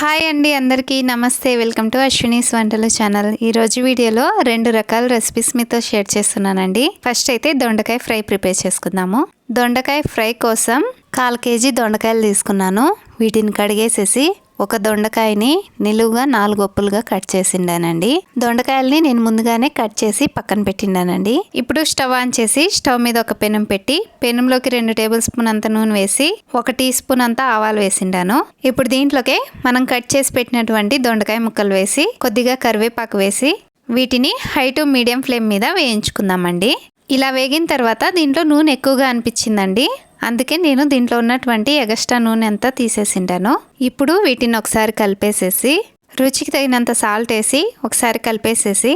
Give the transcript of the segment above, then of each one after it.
Hi అండి అందరికీ. నమస్తే. వెల్కమ్ టు అశ్వినీస్ వంటల ఛానల్. ఈరోజు వీడియోలో రెండు రకాల రెసిపీస్ మీతో షేర్ చేస్తున్నానండి. ఫస్ట్ అయితే దొండకాయ ఫ్రై ప్రిపేర్ చేసుకుందాము. దొండకాయ ఫ్రై కోసం కాల్ కేజీ దొండకాయలు తీసుకున్నాను. వీటిని కడిగేసేసి ఒక దొండకాయని నిలువుగా నాలుగు ఒప్పులుగా కట్ చేసిండానండి. దొండకాయల్ని నేను ముందుగానే కట్ చేసి పక్కన పెట్టిండానండి. ఇప్పుడు స్టవ్ ఆన్ చేసి స్టవ్ మీద ఒక పెనం పెట్టి పెనంలోకి రెండు టేబుల్ స్పూన్ అంత నూనె వేసి ఒక టీ స్పూన్ అంత ఆవాలు వేసిండాను. ఇప్పుడు దీంట్లోకి మనం కట్ చేసి పెట్టినటువంటి దొండకాయ ముక్కలు వేసి కొద్దిగా కరివేపాకు వేసి వీటిని హై టు మీడియం ఫ్లేమ్ మీద వేయించుకుందామండి. ఇలా వేగిన తర్వాత దీంట్లో నూనె ఎక్కువగా అనిపించిందండి. అందుకే నేను దీంట్లో ఉన్నటువంటి ఎగస్ట్రా నూనె అంతా తీసేసింటాను. ఇప్పుడు వీటిని ఒకసారి కలిపేసేసి రుచికి తగినంత సాల్ట్ వేసి ఒకసారి కలిపేసేసి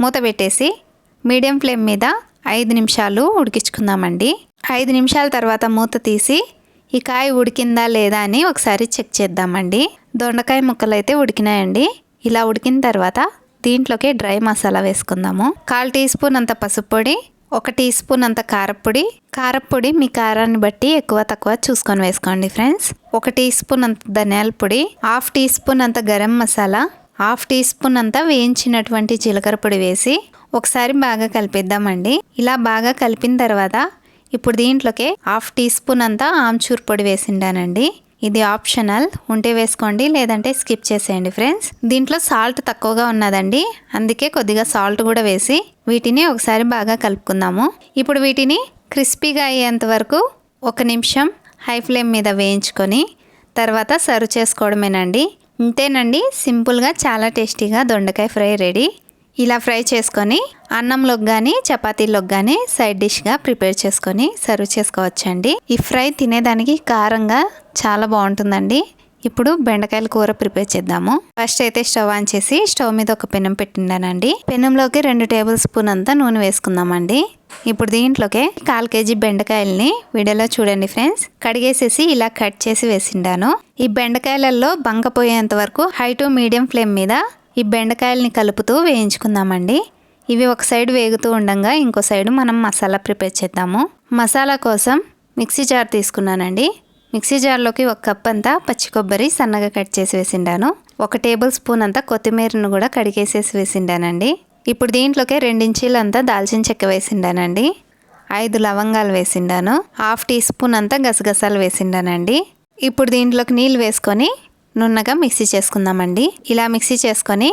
మూత పెట్టేసి మీడియం ఫ్లేమ్ మీద ఐదు నిమిషాలు ఉడికించుకుందామండి. ఐదు నిమిషాల తర్వాత మూత తీసి ఈ కాయ ఉడికిందా లేదా అని ఒకసారి చెక్ చేద్దామండి. దొండకాయ ముక్కలు అయితే ఉడికినాయండి. ఇలా ఉడికిన తర్వాత దీంట్లోకి డ్రై మసాలా వేసుకుందాము. కాల్ టీ స్పూన్ అంత పసుపు పొడి ఒక టీ స్పూన్ అంత కారపొడి. కారపొడి మీ కారాన్ని బట్టి ఎక్కువ తక్కువ చూసుకొని వేసుకోండి ఫ్రెండ్స్. ఒక టీ స్పూన్ అంత ధనియాల పొడి హాఫ్ టీ స్పూన్ అంత garam masala half tea spoon అంతా వేయించినటువంటి జీలకర్ర పొడి వేసి ఒకసారి బాగా కలిపిద్దామండి. ఇలా బాగా కలిపిన తర్వాత ఇప్పుడు దీంట్లోకి హాఫ్ టీ స్పూన్ అంతా ఆమ్చూర్ పొడి వేసిండానండి. ఇది ఆప్షనల్. ఉంటే వేసుకోండి లేదంటే స్కిప్ చేసేయండి ఫ్రెండ్స్. దీంట్లో సాల్ట్ తక్కువగా ఉన్నదండి. అందుకే కొద్దిగా సాల్ట్ కూడా వేసి వీటిని ఒకసారి బాగా కలుపుకుందాము. ఇప్పుడు వీటిని క్రిస్పీగా అయ్యేంత వరకు ఒక నిమిషం హై ఫ్లేమ్ మీద వేయించుకొని తర్వాత సర్వ్ చేసుకోవడమేనండి. ఇంతేనండి సింపుల్గా చాలా టేస్టీగా దొండకాయ ఫ్రై రెడీ. ఇలా ఫ్రై చేసుకొని అన్నంలోకి కానీ చపాతీలోకి కానీ సైడ్ డిష్గా ప్రిపేర్ చేసుకొని సర్వ్ చేసుకోవచ్చండి. ఈ ఫ్రై తినేదానికి కారంగా చాలా బాగుంటుందండి. ఇప్పుడు బెండకాయల కూర ప్రిపేర్ చేద్దాము. ఫస్ట్ అయితే స్టవ్ ఆన్ చేసి స్టవ్ మీద ఒక పెనం పెట్టిండానండి. పెనంలోకి రెండు టేబుల్ స్పూన్ అంతా నూనె వేసుకుందామండి. ఇప్పుడు దీంట్లోకి కాల్ కేజీ బెండకాయల్ని వీడియోలో చూడండి ఫ్రెండ్స్. కడిగేసేసి ఇలా కట్ చేసి వేసిండాను. ఈ బెండకాయలలో బంకపోయేంత వరకు హై టు మీడియం ఫ్లేమ్ మీద ఈ బెండకాయల్ని కలుపుతూ వేయించుకుందామండి. ఇవి ఒక సైడ్ వేగుతూ ఉండగా ఇంకో సైడ్ మనం మసాలా ప్రిపేర్ చేద్దాము. మసాలా కోసం మిక్సీ జార్ తీసుకున్నానండి. మిక్సీ జార్లోకి ఒక కప్ అంతా పచ్చి కొబ్బరి సన్నగా కట్ చేసి వేసిండాను. ఒక టేబుల్ స్పూన్ అంతా కొత్తిమీరను కూడా కడిగేసేసి వేసిండానండి. ఇప్పుడు దీంట్లోకి రెండించీలు అంతా దాల్చిన చెక్క వేసిండానండి. ఐదు లవంగాలు వేసిండాను. హాఫ్ టీ స్పూన్ అంతా గసగసాలు వేసిండానండి. ఇప్పుడు దీంట్లోకి నీళ్ళు వేసుకొని నున్నగా మిక్సీ చేసుకుందామండి. ఇలా మిక్సీ చేసుకొని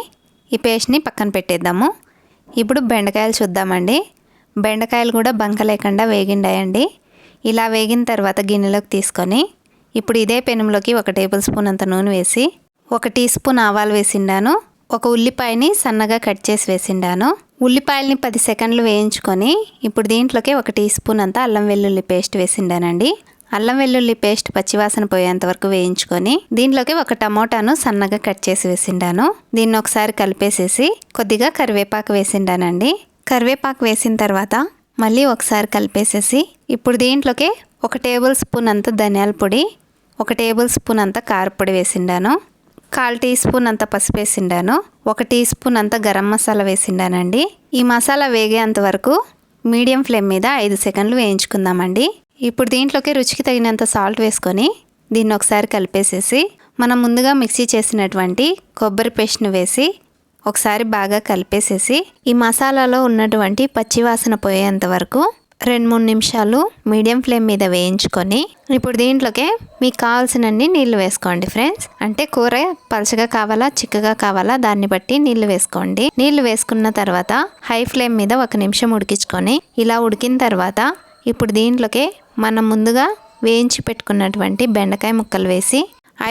ఈ పేస్ట్ని పక్కన పెట్టేద్దాము. ఇప్పుడు బెండకాయలు చూద్దామండి. బెండకాయలు కూడా బంక లేకుండా వేగిండాయండి. ఇలా వేగిన తర్వాత గిన్నెలోకి తీసుకొని ఇప్పుడు ఇదే పెనంలోకి ఒక టేబుల్ స్పూన్ అంత నూనె వేసి ఒక టీ స్పూన్ ఆవాలు వేసిండాను ఒక ఉల్లిపాయని సన్నగా కట్ చేసి వేసిండాను. ఉల్లిపాయలని పది సెకండ్లు వేయించుకొని ఇప్పుడు దీంట్లోకి ఒక టీ స్పూన్ అంతా అల్లం వెల్లుల్లి పేస్ట్ వేసిండానండి. అల్లం వెల్లుల్లి పేస్ట్ పచ్చివాసన పోయేంత వరకు వేయించుకొని దీంట్లోకి ఒక టమోటాను సన్నగా కట్ చేసి వేసిండాను. దీన్ని ఒకసారి కలిపేసేసి కొద్దిగా కరివేపాకు వేసిండానండి. కరివేపాకు వేసిన తర్వాత మళ్ళీ ఒకసారి కలిపేసేసి ఇప్పుడు దీంట్లోకి ఒక టేబుల్ స్పూన్ అంత ధనియాల పొడి ఒక టేబుల్ స్పూన్ అంత కారపొడి వేసిండాను. కాల్ టీ స్పూన్ అంత పసుపు వేసిండాను. ఒక టీ స్పూన్ అంత గరం మసాలా వేసిండానండి. ఈ మసాలా వేగేంత వరకు మీడియం ఫ్లేమ్ మీద ఐదు సెకండ్లు వేయించుకుందామండి. ఇప్పుడు దీంట్లోకి రుచికి తగినంత సాల్ట్ వేసుకొని దీన్ని ఒకసారి కలిపేసేసి మనం ముందుగా మిక్సీ చేసినటువంటి కొబ్బరి పేస్ట్ను వేసి ఒకసారి బాగా కలిపేసేసి ఈ మసాలాలో ఉన్నటువంటి పచ్చివాసన పోయేంత వరకు రెండు మూడు నిమిషాలు మీడియం ఫ్లేమ్ మీద వేయించుకొని ఇప్పుడు దీంట్లోకే మీకు కావాల్సినన్ని నీళ్ళు వేసుకోండి ఫ్రెండ్స్. అంటే కూర పలచగా కావాలా చిక్కగా కావాలా దాన్ని బట్టి నీళ్ళు వేసుకోండి. నీళ్ళు వేసుకున్న తర్వాత హై ఫ్లేమ్ మీద ఒక నిమిషం ఉడికించుకొని ఇలా ఉడికిన తర్వాత ఇప్పుడు దీంట్లోకే మనం ముందుగా వేయించి పెట్టుకున్నటువంటి బెండకాయ ముక్కలు వేసి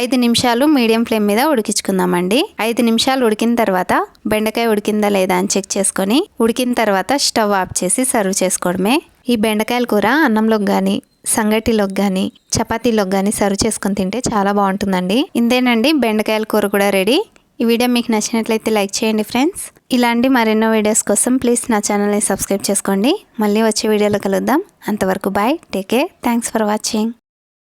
ఐదు నిమిషాలు మీడియం ఫ్లేమ్ మీద ఉడికించుకుందామండి. ఐదు నిమిషాలు ఉడికిన తర్వాత బెండకాయ ఉడికిందా లేదా అని చెక్ చేసుకొని ఉడికిన తర్వాత స్టవ్ ఆఫ్ చేసి సర్వ్ చేసుకోవడమే. ఈ బెండకాయల కూర అన్నంలోకి కానీ సంగటిలోకి కానీ చపాతీలోకి కానీ సర్వ్ చేసుకొని తింటే చాలా బాగుంటుందండి. ఇంతేనండి బెండకాయల కూర కూడా రెడీ. ఈ వీడియో మీకు నచ్చినట్లయితే లైక్ చేయండి ఫ్రెండ్స్. ఇలాంటి మరెన్నో వీడియోస్ కోసం ప్లీజ్ నా ఛానల్ని సబ్స్క్రైబ్ చేసుకోండి. మళ్ళీ వచ్చే వీడియోలో కలుద్దాం. అంతవరకు bye take care. Thanks for watching.